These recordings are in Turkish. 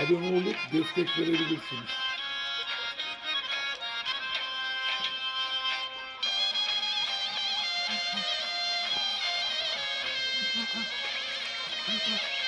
Abone olup destek verebilirsiniz.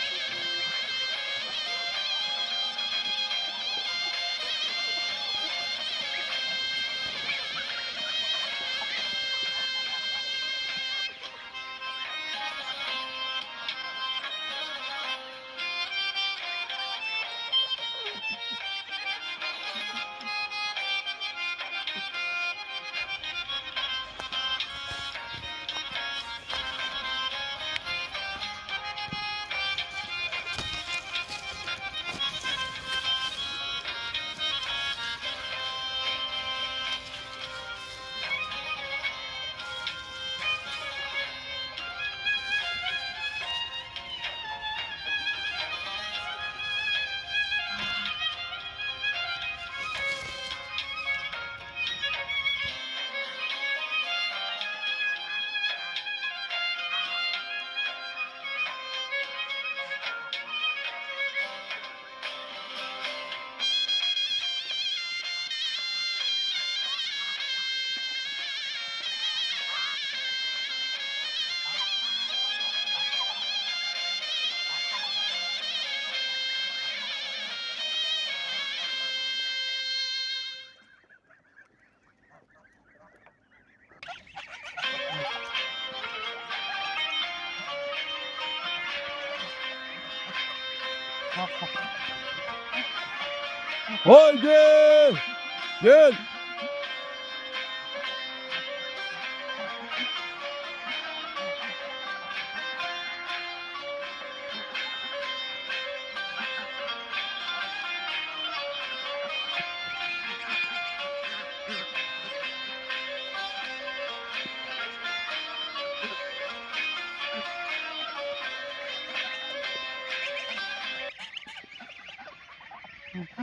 Haydi! Gel!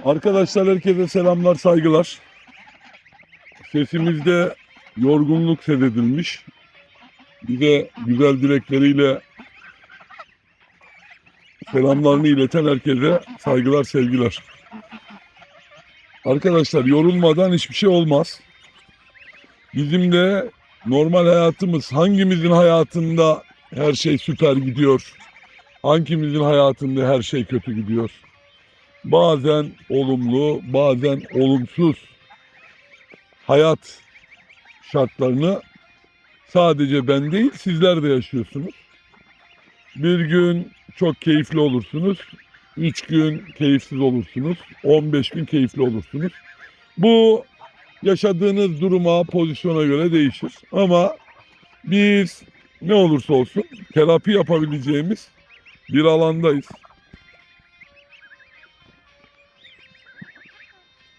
Arkadaşlar herkese selamlar, saygılar. Sesimizde yorgunluk sezedilmiş. Bize güzel dilekleriyle selamlarını ileten herkese saygılar, sevgiler. Arkadaşlar yorulmadan hiçbir şey olmaz. Bizim de normal hayatımız hangimizin hayatında her şey süper gidiyor? Hangimizin hayatında her şey kötü gidiyor? Bazen olumlu, bazen olumsuz hayat şartlarını sadece ben değil sizler de yaşıyorsunuz. Bir gün çok keyifli olursunuz. Üç gün keyifsiz olursunuz. 15 gün keyifli olursunuz. Bu yaşadığınız duruma, pozisyona göre değişir. Ama biz ne olursa olsun terapi yapabileceğimiz bir alandayız.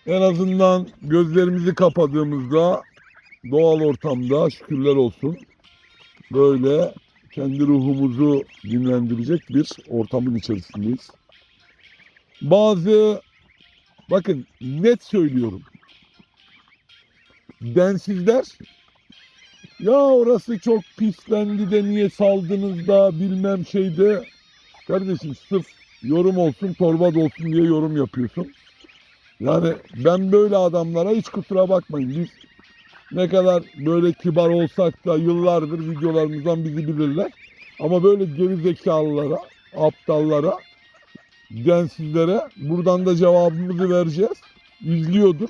En azından gözlerimizi kapadığımızda doğal ortamda şükürler olsun böyle kendi ruhumuzu dinlendirecek bir ortamın içerisindeyiz. Bazı bakın net söylüyorum. Densizler ya orası çok pislendi de niye saldınız da bilmem şeyde kardeşim sırf yorum olsun torba dolsun diye yorum yapıyorsun. Yani ben böyle adamlara hiç kusura bakmayın. Biz ne kadar böyle kibar olsak da yıllardır videolarımızdan bizi bilirler. Ama böyle geri zekalılara, aptallara, densizlere buradan da cevabımızı vereceğiz. İzliyordur.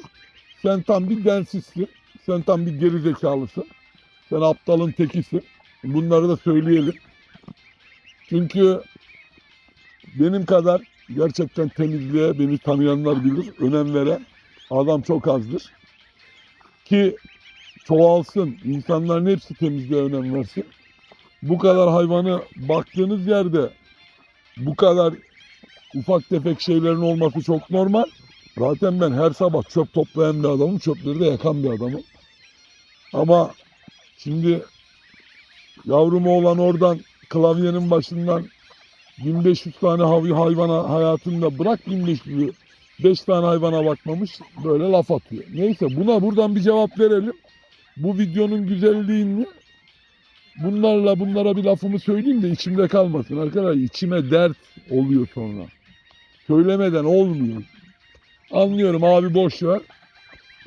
Sen tam bir densizsin. Sen tam bir geri zekalısın. Sen aptalın tekisin. Bunları da söyleyelim. Çünkü benim kadar gerçekten temizliğe beni tanıyanlar bilir. Önem veren adam çok azdır. Ki çoğalsın. insanların hepsi temizliğe önem versin. Bu kadar hayvanı baktığınız yerde bu kadar ufak tefek şeylerin olması çok normal. Zaten ben her sabah çöp toplayan bir adamım. Çöpleri de yakan bir adamım. Ama şimdi yavrum oğlan oradan klavyenin başından 1500 tane hav- hayvana hayatında bırak 1500'ü 5 tane hayvana bakmamış böyle laf atıyor. Neyse buna buradan bir cevap verelim. Bu videonun güzelliğini bunlarla bunlara bir lafımı söyleyeyim de içimde kalmasın arkadaşlar. içime dert oluyor sonra. Söylemeden olmuyor. Anlıyorum abi boş ver.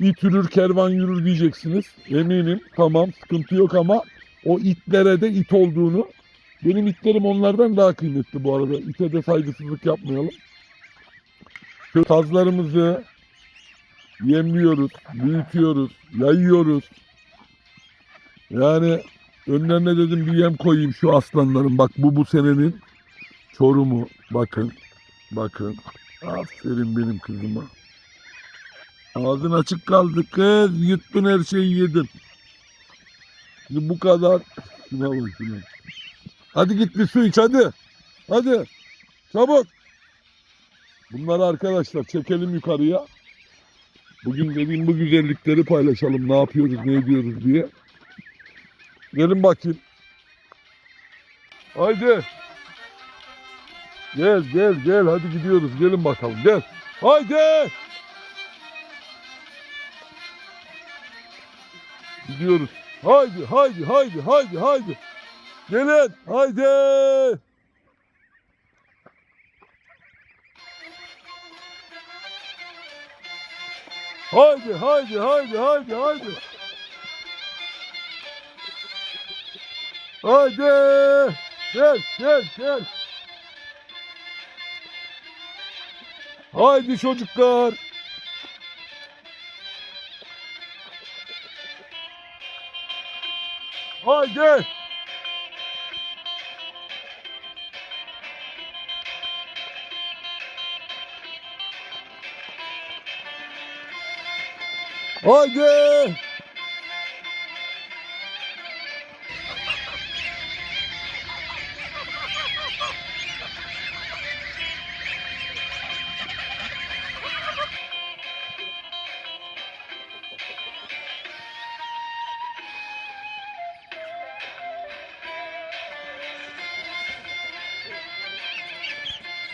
İt yürür kervan yürür diyeceksiniz. Eminim tamam sıkıntı yok ama o itlere de it olduğunu benim itlerim onlardan daha kıymetli bu arada. İte de saygısızlık yapmayalım. Kazlarımızı yemliyoruz, büyütüyoruz, yayıyoruz. Yani önlerine dedim bir yem koyayım şu aslanların. Bak bu bu senenin çorumu. Bakın, bakın. Aferin benim kızıma. Ağzın açık kaldı kız. Yuttun her şeyi yedin. Şimdi bu kadar. Şuna bak şuna. Hadi git bir su iç hadi. Hadi. Çabuk. Bunları arkadaşlar çekelim yukarıya. Bugün dediğim bu güzellikleri paylaşalım. Ne yapıyoruz, ne ediyoruz diye. Gelin bakayım. Haydi. Gel gel gel hadi gidiyoruz. Gelin bakalım gel. Haydi. Gidiyoruz. Haydi haydi haydi haydi haydi. Gelin haydi. Haydi haydi haydi haydi haydi. Haydi. Gel gel gel. Haydi çocuklar. Haydi. Haydi.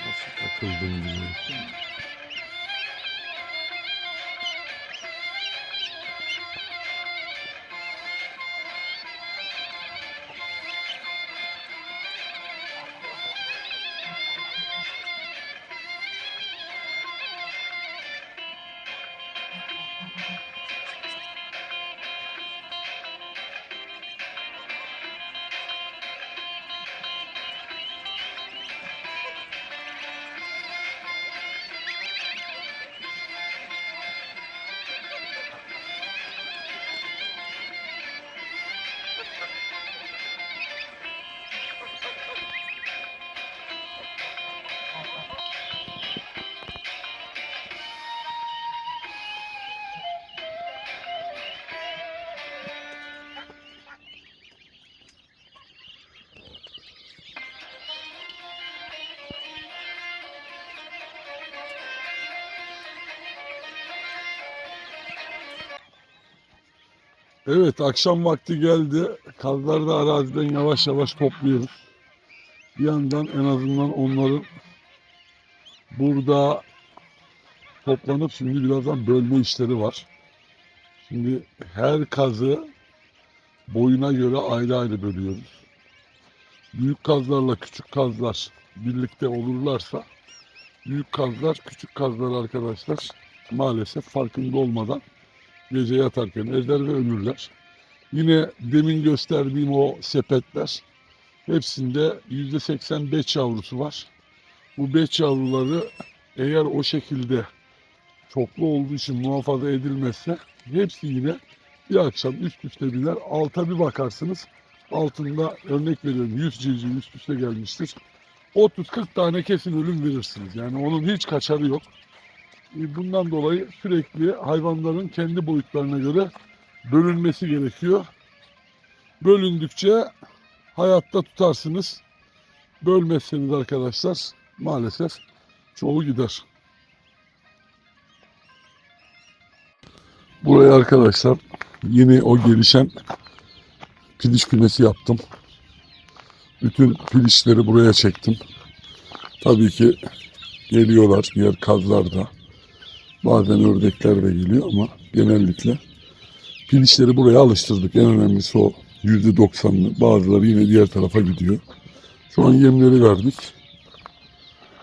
Nasıl takıldım biliyorsun. Evet akşam vakti geldi. Kazları da araziden yavaş yavaş topluyoruz. Bir yandan en azından onların burada toplanıp şimdi birazdan bölme işleri var. Şimdi her kazı boyuna göre ayrı ayrı bölüyoruz. Büyük kazlarla küçük kazlar birlikte olurlarsa büyük kazlar küçük kazlar arkadaşlar maalesef farkında olmadan gece yatarken ezer ve ölürler. Yine demin gösterdiğim o sepetler hepsinde %80 beç yavrusu var. Bu beç yavruları eğer o şekilde çoklu olduğu için muhafaza edilmezse hepsi yine bir akşam üst üste biner. Alta bir bakarsınız altında örnek veriyorum 100 civciv üst üste gelmiştir. 30-40 tane kesin ölüm verirsiniz. Yani onun hiç kaçarı yok. E, Bundan dolayı sürekli hayvanların kendi boyutlarına göre bölünmesi gerekiyor. Bölündükçe hayatta tutarsınız. Bölmezseniz arkadaşlar maalesef çoğu gider. Buraya arkadaşlar yine o gelişen piliç kümesi yaptım. Bütün piliçleri buraya çektim. Tabii ki geliyorlar diğer kazlarda. Bazen ördekler de geliyor ama genellikle piliçleri buraya alıştırdık. En önemlisi o. %90'lı. Bazıları yine diğer tarafa gidiyor. Şu an yemleri verdik.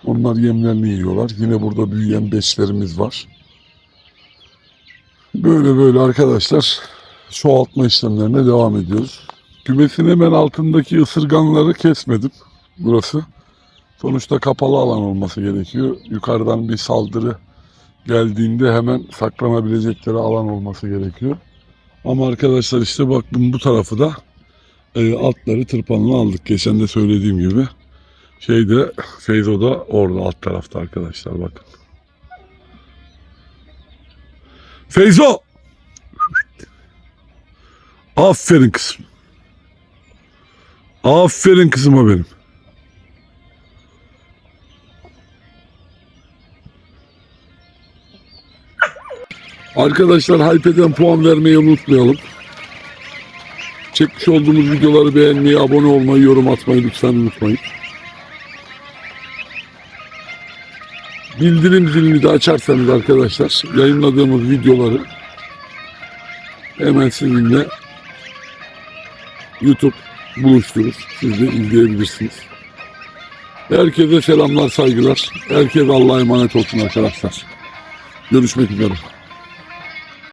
Onlar yemlerini yiyorlar. Yine burada büyüyen beşlerimiz var. Böyle böyle arkadaşlar çoğaltma işlemlerine devam ediyoruz. Kümesin hemen altındaki ısırganları kesmedim. Burası. Sonuçta kapalı alan olması gerekiyor. Yukarıdan bir saldırı geldiğinde hemen saklanabilecekleri alan olması gerekiyor. Ama arkadaşlar işte bak bu tarafı da e, altları tırpanını aldık. Geçen de söylediğim gibi. Şeyde Feyzo da orada alt tarafta arkadaşlar bakın. Feyzo! Aferin kızım. Aferin kızıma benim. Arkadaşlar Hype'den puan vermeyi unutmayalım. Çekmiş olduğumuz videoları beğenmeyi, abone olmayı, yorum atmayı lütfen unutmayın. Bildirim zilini de açarsanız arkadaşlar yayınladığımız videoları hemen sizinle YouTube buluşturur. Siz de izleyebilirsiniz. Herkese selamlar, saygılar. Herkes Allah'a emanet olsun arkadaşlar. Görüşmek üzere.